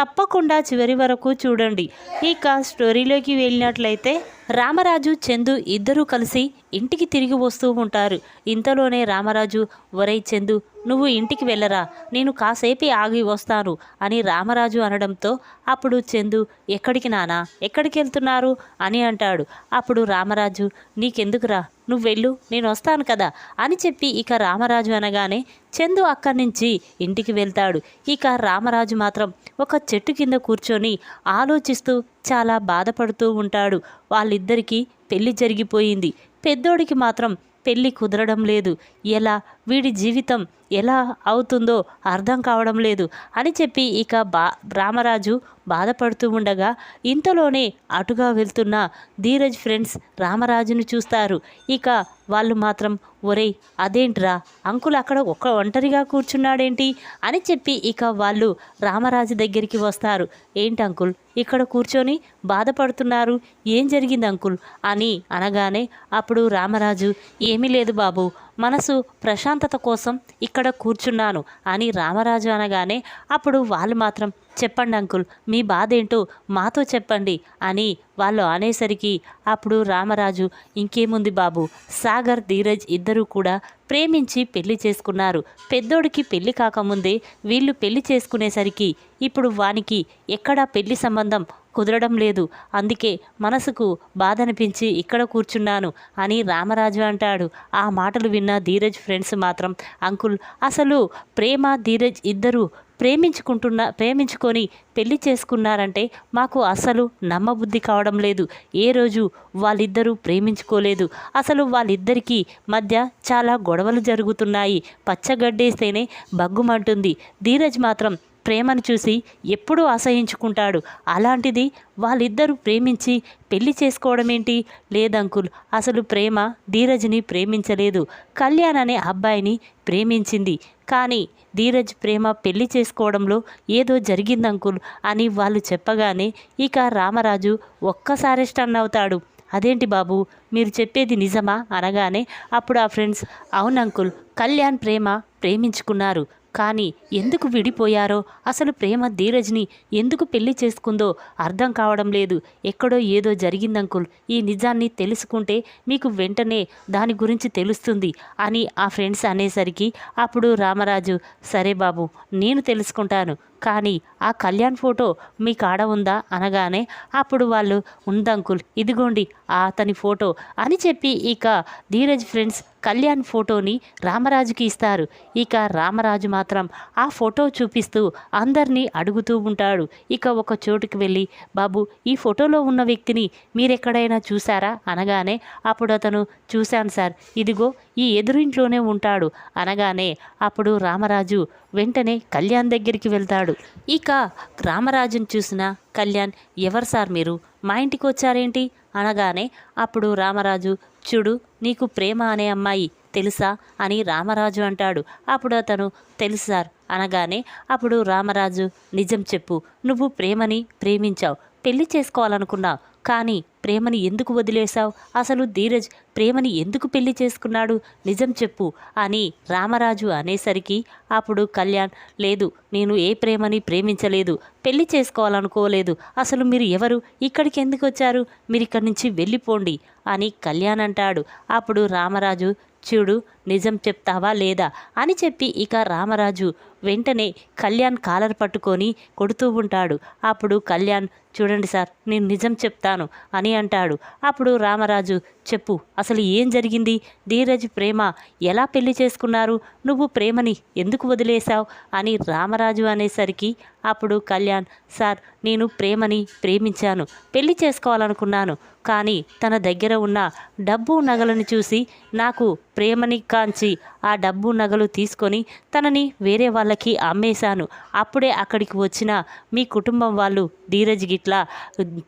తప్పకుండా చివరి వరకు చూడండి. ఇక స్టోరీలోకి వెళ్ళినట్లయితే రామరాజు చందు ఇద్దరూ కలిసి ఇంటికి తిరిగి వస్తూ ఉంటారు. ఇంతలోనే రామరాజు ఒరై చందు నువ్వు ఇంటికి వెళ్ళరా? నేను కాసేపే ఆగి వస్తాను అని రామరాజు అనడంతో అప్పుడు చందు ఎక్కడికి నానా? ఎక్కడికి వెళ్తున్నారు? అని అంటాడు. అప్పుడు రామరాజు నీకెందుకురా? నువ్వు వెళ్ళు నేను వస్తాను కదా అని చెప్పి ఇక రామరాజు అనగానే చందు అక్కడి నుంచి ఇంటికి వెళ్తాడు. ఇక రామరాజు మాత్రం ఒక చెట్టు కింద కూర్చొని ఆలోచిస్తూ చాలా బాధపడుతూ ఉంటాడు. వాళ్ళిద్దరికీ పెళ్ళి జరిగిపోయింది. పెద్దోడికి మాత్రం పెళ్ళి కుదరడం లేదు. ఎలా? వీడి జీవితం ఎలా అవుతుందో అర్థం కావడం లేదు అని చెప్పి ఇక బా రామరాజు బాధపడుతూ ఉండగా ఇంతలోనే అటుగా వెళ్తున్న ధీరజ్ ఫ్రెండ్స్ రామరాజును చూస్తారు. ఇక వాళ్ళు మాత్రం ఒరేయ్ అదేంట్రా? అంకుల్ అక్కడ ఒక్క ఒంటరిగా కూర్చున్నాడేంటి? అని చెప్పి ఇక వాళ్ళు రామరాజు దగ్గరికి వస్తారు. ఏంటి అంకుల్ ఇక్కడ కూర్చొని బాధపడుతున్నారు? ఏం జరిగింది అంకుల్? అని అనగానే అప్పుడు రామరాజు ఏమీ లేదు బాబు మనసు ప్రశాంతత కోసం ఇక్కడ కూర్చున్నాను అని రామరాజు అనగానే అప్పుడు వాళ్ళు మాత్రం చెప్పండి అంకుల్ మీ బాధ ఏంటో మాతో చెప్పండి అని వాళ్ళు అనేసరికి అప్పుడు రామరాజు ఇంకేముంది బాబు సాగర్ ధీరజ్ ఇద్దరూ కూడా ప్రేమించి పెళ్ళి చేసుకున్నారు. పెద్దోడికి పెళ్ళి కాకముందే వీళ్ళు పెళ్ళి చేసుకునేసరికి ఇప్పుడు వానికి ఎక్కడా పెళ్ళి సంబంధం కుదరడం లేదు. అందుకే మనసుకు బాధ అనిపించి ఇక్కడ కూర్చున్నాను అని రామరాజు అంటాడు. ఆ మాటలు విన్న ధీరజ్ ఫ్రెండ్స్ మాత్రం అంకుల్ అసలు ప్రేమ ధీరజ్ ఇద్దరు ప్రేమించుకుంటున్న ప్రేమించుకొని పెళ్ళి చేసుకున్నారంటే మాకు అసలు నమ్మబుద్ధి కావడం లేదు. ఏ రోజు వాళ్ళిద్దరూ ప్రేమించుకోలేదు. అసలు వాళ్ళిద్దరికీ మధ్య చాలా గొడవలు జరుగుతున్నాయి. పచ్చగడ్డేస్తేనే బగ్గుమంటుంది ధీరజ్ మాత్రం ప్రేమను చూసి ఎప్పుడూ అసహించుకుంటాడు అలాంటిది వాళ్ళిద్దరూ ప్రేమించి పెళ్ళి చేసుకోవడం ఏంటి లేదంకుల్ అసలు ప్రేమ ధీరజ్ని ప్రేమించలేదు. కళ్యాణ్ అనే అబ్బాయిని ప్రేమించింది. కానీ ధీరజ్ ప్రేమ పెళ్ళి చేసుకోవడంలో ఏదో జరిగింది అంకుల్ అని వాళ్ళు చెప్పగానే ఇక రామరాజు ఒక్కసారి స్టన్ అవుతాడు. అదేంటి బాబు మీరు చెప్పేది నిజమా? అనగానే అప్పుడు ఆ ఫ్రెండ్స్ అవును అంకుల్ కళ్యాణ్ ప్రేమ ప్రేమించుకున్నారు. కానీ ఎందుకు విడిపోయారో అసలు ప్రేమ ధీరజ్ని ఎందుకు పెళ్ళి చేసుకుందో అర్థం కావడం లేదు. ఎక్కడో ఏదో జరిగింది అంకుల్. ఈ నిజాన్ని తెలుసుకుంటే మీకు వెంటనే దాని గురించి తెలుస్తుంది అని ఆ ఫ్రెండ్స్ అనేసరికి అప్పుడు రామరాజు సరే బాబు నేను తెలుసుకుంటాను. కానీ ఆ కళ్యాణ్ ఫోటో మీ కాడ ఉందా అనగానే అప్పుడు వాళ్ళు ఉందంకుల్ ఇదిగోండి ఆ అతని ఫోటో అని చెప్పి ఇక ధీరజ్ ఫ్రెండ్స్ కళ్యాణ్ ఫోటోని రామరాజుకి ఇస్తారు. ఇక రామరాజు మాత్రం ఆ ఫోటో చూపిస్తూ అందరినీ అడుగుతూ ఉంటాడు. ఇక ఒక చోటుకి వెళ్ళి బాబు ఈ ఫోటోలో ఉన్న వ్యక్తిని మీరెక్కడైనా చూసారా అనగానే అప్పుడు అతను చూశాను సార్. ఇదిగో ఈ ఎదురింట్లోనే ఉంటాడు. అనగానే అప్పుడు రామరాజు వెంటనే కళ్యాణ్ దగ్గరికి వెళ్తాడు. ఇక రామరాజును చూసిన కళ్యాణ్ ఎవరు సార్ మీరు? మా ఇంటికి వచ్చారేంటి? అనగానే అప్పుడు రామరాజు చూడు నీకు ప్రేమ అనే అమ్మాయి తెలుసా? అని రామరాజు అంటాడు. అప్పుడు అతను తెలుసు సార్. అనగానే అప్పుడు రామరాజు నిజం చెప్పు. నువ్వు ప్రేమని ప్రేమించావు. పెళ్ళి చేసుకోవాలనుకున్నావు. కానీ ప్రేమని ఎందుకు వదిలేశావు? అసలు ధీరజ్ ప్రేమని ఎందుకు పెళ్ళి చేసుకున్నాడు? నిజం చెప్పు అని రామరాజు అనేసరికి అప్పుడు కళ్యాణ్ లేదు నేను ఏ ప్రేమని ప్రేమించలేదు పెళ్ళి చేసుకోవాలనుకోలేదు అసలు మీరు ఎవరు? ఇక్కడికి ఎందుకు వచ్చారు? మీరు ఇక్కడి నుంచి వెళ్ళిపోండి అని కళ్యాణ్ అంటాడు. అప్పుడు రామరాజు చూడు నిజం చెప్తావా లేదా అని చెప్పి ఇక రామరాజు వెంటనే కళ్యాణ్ కాలర్ పట్టుకొని కొడుతూ ఉంటాడు. అప్పుడు కళ్యాణ్ చూడండి సార్ నేను నిజం చెప్తాను అని అంటాడు. అప్పుడు రామరాజు చెప్పు అసలు ఏం జరిగింది? ధీరజ్ ప్రేమ ఎలా పెళ్ళి చేసుకున్నారు? నువ్వు ప్రేమని ఎందుకు వదిలేశావు? అని రామరాజు అనేసరికి అప్పుడు కళ్యాణ్ సార్ నేను ప్రేమని ప్రేమించాను పెళ్ళి చేసుకోవాలనుకున్నాను కానీ తన దగ్గర ఉన్న డబ్బు నగలను చూసి నాకు ప్రేమని కాంచి ఆ డబ్బు నగలు తీసుకొని తనని వేరే వాళ్ళకి అమ్మేశాను. అప్పుడే అక్కడికి వచ్చిన మీ కుటుంబం వాళ్ళు ధీరజ్ గిట్ల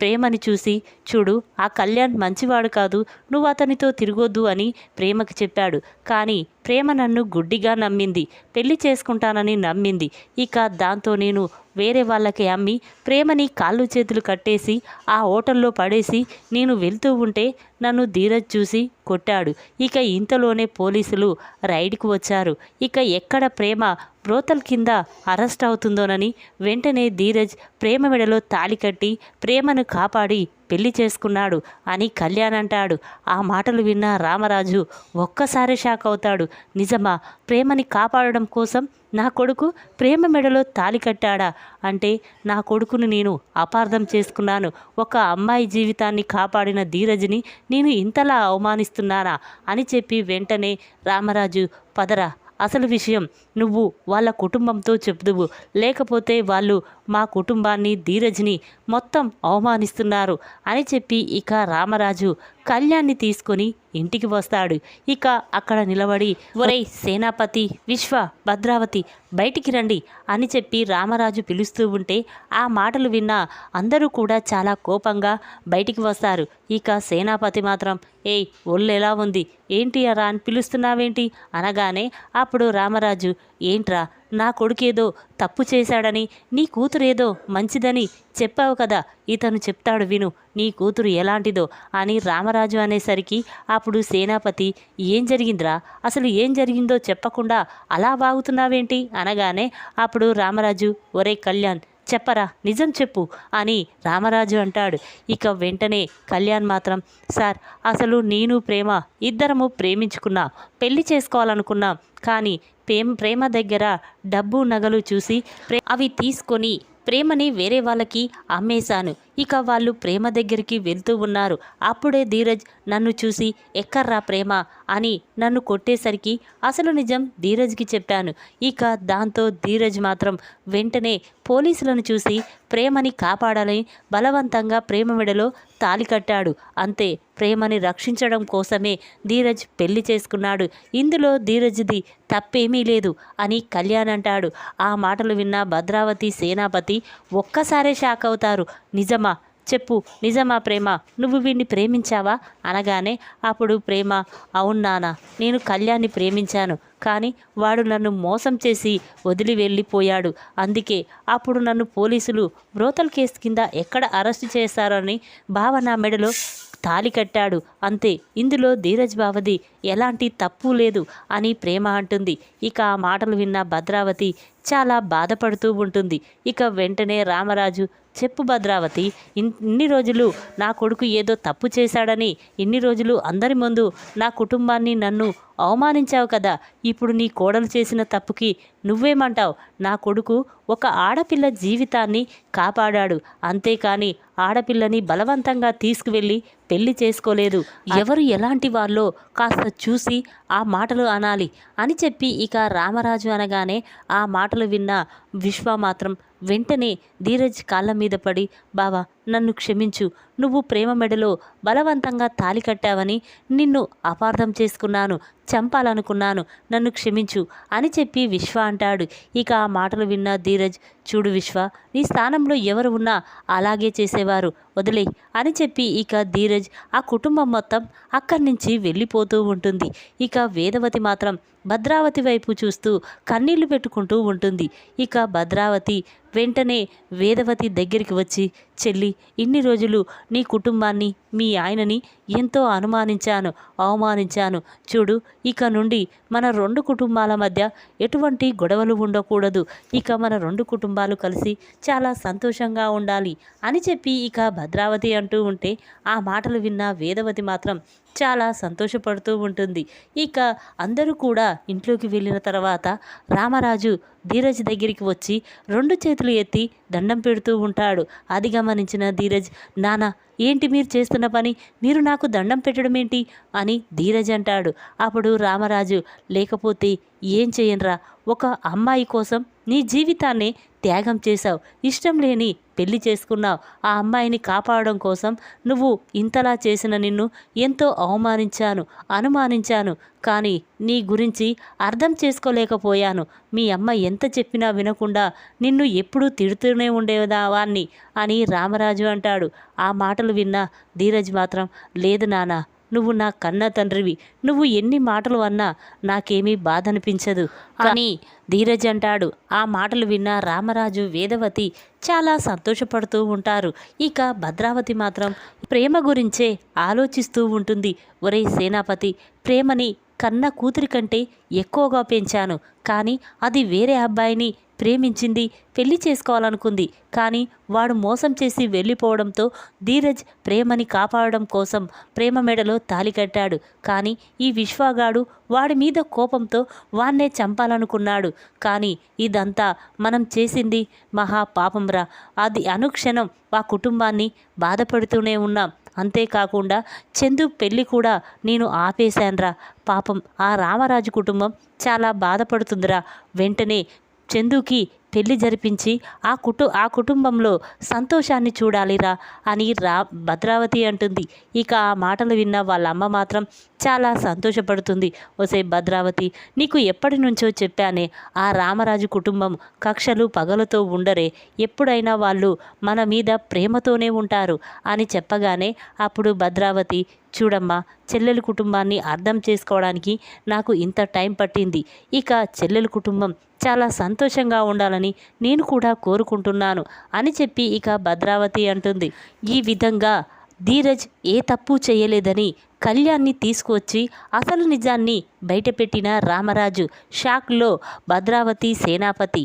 ప్రేమని చూసి చూడు ఆ కళ్యాణ్ మంచివాడు కాదు నువ్వు అతనితో తిరగొద్దు అని ప్రేమకి చెప్పాడు. కానీ ప్రేమ నన్ను గుడ్డిగా నమ్మింది పెళ్ళి చేసుకుంటానని నమ్మింది. ఇక దాంతో నేను వేరే వాళ్ళకి అమ్మి ప్రేమని కాళ్ళు చేతులు కట్టేసి ఆ హోటల్లో పడేసి నేను వెళ్తూ ఉంటే నన్ను ధీరజ్ చూసి కొట్టాడు. ఇక ఇంతలోనే పోలీసులు రైడ్కు వచ్చారు. ఇక ఎక్కడ ప్రేమ బ్రోతల్ కింద అరెస్ట్ అవుతుందోనని వెంటనే ధీరజ్ ప్రేమ మెడలో తాళి కట్టి ప్రేమను కాపాడి పెళ్ళి చేసుకున్నాడు అని కళ్యాణ్ అంటాడు. ఆ మాటలు విన్న రామరాజు ఒక్కసారి షాక్ అవుతాడు. నిజమా ప్రేమని కాపాడడం కోసం నా కొడుకు ప్రేమ మెడలో తాలి కట్టాడా? అంటే నా కొడుకును నేను అపార్థం చేసుకున్నాను. ఒక అమ్మాయి జీవితాన్ని కాపాడిన ధీరజ్ని నేను ఇంతలా అవమానిస్తున్నానా? అని చెప్పి వెంటనే రామరాజు పదరా అసలు విషయం నువ్వు వాళ్ళ కుటుంబంతో చెబుదువు. లేకపోతే వాళ్ళు మా కుటుంబాన్ని ధీరజ్ని మొత్తం అవమానిస్తున్నారు అని చెప్పి ఇక రామరాజు కళ్యాణ్ని తీసుకొని ఇంటికి వస్తాడు. ఇక అక్కడ నిలబడి ఒరేయ్ సేనాపతి విశ్వ భద్రావతి బయటికి రండి అని చెప్పి రామరాజు పిలుస్తూ ఉంటే ఆ మాటలు విన్న అందరూ కూడా చాలా కోపంగా బయటికి వస్తారు. ఇక సేనాపతి మాత్రం ఏయ్ ఒళ్ళు ఎలా ఉంది? ఏంటి అరా అని పిలుస్తున్నావేంటి? అనగానే అప్పుడు రామరాజు ఏంట్రా నా కొడుకేదో తప్పు చేశాడని నీ కూతురేదో మంచిదని చెప్పావు కదా ఇతను చెప్తాడు విను నీ కూతురు ఎలాంటిదో అని రామరాజు అనేసరికి అప్పుడు సేనాపతి ఏం జరిగిందిరా? అసలు ఏం జరిగిందో చెప్పకుండా అలా బాగుతున్నావేంటి అనగానే అప్పుడు రామరాజు ఒరే కళ్యాణ్ చెప్పరా నిజం చెప్పు అని రామరాజు అంటాడు. ఇక వెంటనే కళ్యాణ్ మాత్రం సార్ అసలు నేను ప్రేమ ఇద్దరము ప్రేమించుకున్నా పెళ్ళి చేసుకోవాలనుకున్నాం కానీ ప్రేమ ప్రేమ దగ్గర డబ్బు నగలు చూసి ప్రే అవి తీసుకొని ప్రేమని వేరే వాళ్ళకి అమ్మేశాను. ఇక వాళ్ళు ప్రేమ దగ్గరికి వెళ్తూ ఉన్నారు. అప్పుడే ధీరజ్ నన్ను చూసి ఎక్కర్రా ప్రేమ? అని నన్ను కొట్టేసరికి అసలు నిజం ధీరజ్కి చెప్పాను. ఇక దాంతో ధీరజ్ మాత్రం వెంటనే పోలీసులను చూసి ప్రేమని కాపాడాలని బలవంతంగా ప్రేమ మెడలో తాలి కట్టాడు. అంతే ప్రేమని రక్షించడం కోసమే ధీరజ్ పెళ్ళి చేసుకున్నాడు. ఇందులో ధీరజ్ది తప్పేమీ లేదు అని కళ్యాణ్ అంటాడు. ఆ మాటలు విన్న భద్రావతి సేనాపతి ఒక్కసారే షాక్ అవుతారు. నిజమా? చెప్పు నిజమా ప్రేమ? నువ్వు వీడిని ప్రేమించావా? అనగానే అప్పుడు ప్రేమ అవును నాన్న నేను కళ్యాణ్ని ప్రేమించాను కానీ వాడు నన్ను మోసం చేసి వదిలి వెళ్ళిపోయాడు. అందుకే అప్పుడు నన్ను పోలీసులు బ్రోతల్ కేసు కింద ఎక్కడ అరెస్టు చేశారని బావ నా మెడలో తాలి కట్టాడు. అంతే ఇందులో ధీరజ్ బావది ఎలాంటి తప్పు లేదు అని ప్రేమ అంటుంది. ఇక ఆ మాటలు విన్న భద్రావతి చాలా బాధపడుతూ ఉంటుంది. ఇక వెంటనే రామరాజు చెప్పు భద్రావతి ఇన్- ఇన్ని రోజులు నా కొడుకు ఏదో తప్పు చేశాడని ఇన్ని రోజులు అందరి ముందు నా కుటుంబాన్ని నన్ను అవమానించావు కదా. ఇప్పుడు నీ కోడలు చేసిన తప్పుకి నువ్వేమంటావు? నా కొడుకు ఒక ఆడపిల్ల జీవితాన్ని కాపాడాడు. అంతేకాని ఆడపిల్లని బలవంతంగా తీసుకువెళ్ళి పెళ్ళి చేసుకోలేదు. ఎవరు ఎలాంటి వాళ్ళో కాస్త చూసి ఆ మాటలు అనాలి అని చెప్పి ఇక రామరాజు అనగానే ఆ మాటలు విన్న విశ్వ మాత్రం వెంటనే ధీరజ్ కాళ్ళ మీద పడి బావా నన్ను క్షమించు. నువ్వు ప్రేమ మెడలో బలవంతంగా తాలి కట్టావని నిన్ను అపార్థం చేసుకున్నాను చంపాలనుకున్నాను. నన్ను క్షమించు అని చెప్పి విశ్వ అంటాడు. ఇక ఆ మాటలు విన్న ధీరజ్ చూడు విశ్వ నీ స్థానంలో ఎవరు ఉన్నా అలాగే చేసేవారు. వదిలే అని చెప్పి ఇక ధీరజ్ ఆ కుటుంబం మొత్తం అక్కడి నుంచి వెళ్ళిపోతూ ఉంటుంది. ఇక వేదవతి మాత్రం భద్రావతి వైపు చూస్తూ కన్నీళ్ళు పెట్టుకుంటూ ఉంటుంది. ఇక భద్రావతి వెంటనే వేదవతి దగ్గరికి వచ్చి చెల్లి ఇన్ని రోజులు నీ కుటుంబాన్ని మీ ఆయనని ఎంతో అనుమానించాను అవమానించాను. చూడు ఇక నుండి మన రెండు కుటుంబాల మధ్య ఎటువంటి గొడవలు ఉండకూడదు. ఇక మన రెండు కుటుంబాలు కలిసి చాలా సంతోషంగా ఉండాలి అని చెప్పి ఇక భద్రావతి అంటూ ఉంటే ఆ మాటలు విన్న వేదవతి మాత్రం చాలా సంతోషపడుతూ ఉంటుంది. ఇక అందరూ కూడా ఇంట్లోకి వెళ్ళిన తర్వాత రామరాజు ధీరజ్ దగ్గరికి వచ్చి రెండు చేతులు ఎత్తి దండం పెడుతూ ఉంటాడు. అది గమనించిన ధీరజ్ నానా ఏంటి మీరు చేస్తున్న పని? మీరు నాకు దండం పెట్టడం ఏంటి అని ధీరజ్ అంటాడు. అప్పుడు రామరాజు లేకపోతే ఏం చేయనురా ఒక అమ్మాయి కోసం నీ జీవితాన్ని త్యాగం చేశావు. ఇష్టం లేని పెళ్ళి చేసుకున్నావు. ఆ అమ్మాయిని కాపాడడం కోసం నువ్వు ఇంతలా చేసిన నిన్ను ఎంతో అవమానించాను అనుమానించాను. కానీ నీ గురించి అర్థం చేసుకోలేకపోయాను. మీ అమ్మ ఎంత చెప్పినా వినకుండా నిన్ను ఎప్పుడూ తిడుతూనే ఉండేదావాన్ని అని రామరాజు అంటాడు. ఆ మాటలు విన్న ధీరజ్ మాత్రం లేదు నానా నువ్వు నా కన్న తండ్రివి. నువ్వు ఎన్ని మాటలు అన్నా నాకేమీ బాధ అనిపించదు అని ధీరజ్ అంటాడు ఆ మాటలు విన్న రామరాజు వేదవతి చాలా సంతోషపడుతూ ఉంటారు. ఇక భద్రావతి మాత్రం ప్రేమ గురించే ఆలోచిస్తూ ఉంటుంది. ఒరే సేనాపతి ప్రేమని కన్న కూతురి కంటే ఎక్కువగా పెంచాను. కానీ అది వేరే అబ్బాయిని ప్రేమించింది పెళ్ళి చేసుకోవాలనుకుంది. కానీ వాడు మోసం చేసి వెళ్ళిపోవడంతో ధీరజ్ ప్రేమని కాపాడడం కోసం ప్రేమ మెడలో తాలి కట్టాడు. కానీ ఈ విశ్వగాడు వాడి మీద కోపంతో వాన్నే చంపాలనుకున్నాడు. కానీ ఇదంతా మనం చేసింది మహా పాపంరా అది అనుక్షణం ఆ కుటుంబాన్ని బాధపడుతూనే ఉన్నాం. అంతేకాకుండా చందు పెళ్ళి కూడా నేను ఆపేశాన్రా. పాపం ఆ రామరాజు కుటుంబం చాలా బాధపడుతుందిరా. వెంటనే చందుకి పెళ్ళి జరిపించి ఆ కుటు ఆ కుటుంబంలో సంతోషాన్ని చూడాలిరా అని రా భద్రావతి అంటుంది. ఇక ఆ మాటలు విన్న వాళ్ళ అమ్మ మాత్రం చాలా సంతోషపడుతుంది. ఒసే భద్రావతి నీకు ఎప్పటి నుంచో చెప్పానే ఆ రామరాజు కుటుంబం కక్షలు పగలతో ఉండరే ఎప్పుడైనా వాళ్ళు మన మీద ప్రేమతోనే ఉంటారు అని చెప్పగానే అప్పుడు భద్రావతి చూడమ్మా చెల్లెలు కుటుంబాన్ని అర్థం చేసుకోవడానికి నాకు ఇంత టైం పట్టింది. ఇక చెల్లెలు కుటుంబం చాలా సంతోషంగా ఉండాలని నేను కూడా కోరుకుంటున్నాను అని చెప్పి ఇక భద్రావతి అంటుంది. ఈ విధంగా ధీరజ్ ఏ తప్పు చేయలేదని కళ్యాణ్ని తీసుకువచ్చి అసలు నిజాన్ని బయటపెట్టిన రామరాజు షాక్లో భద్రావతి సేనాపతి.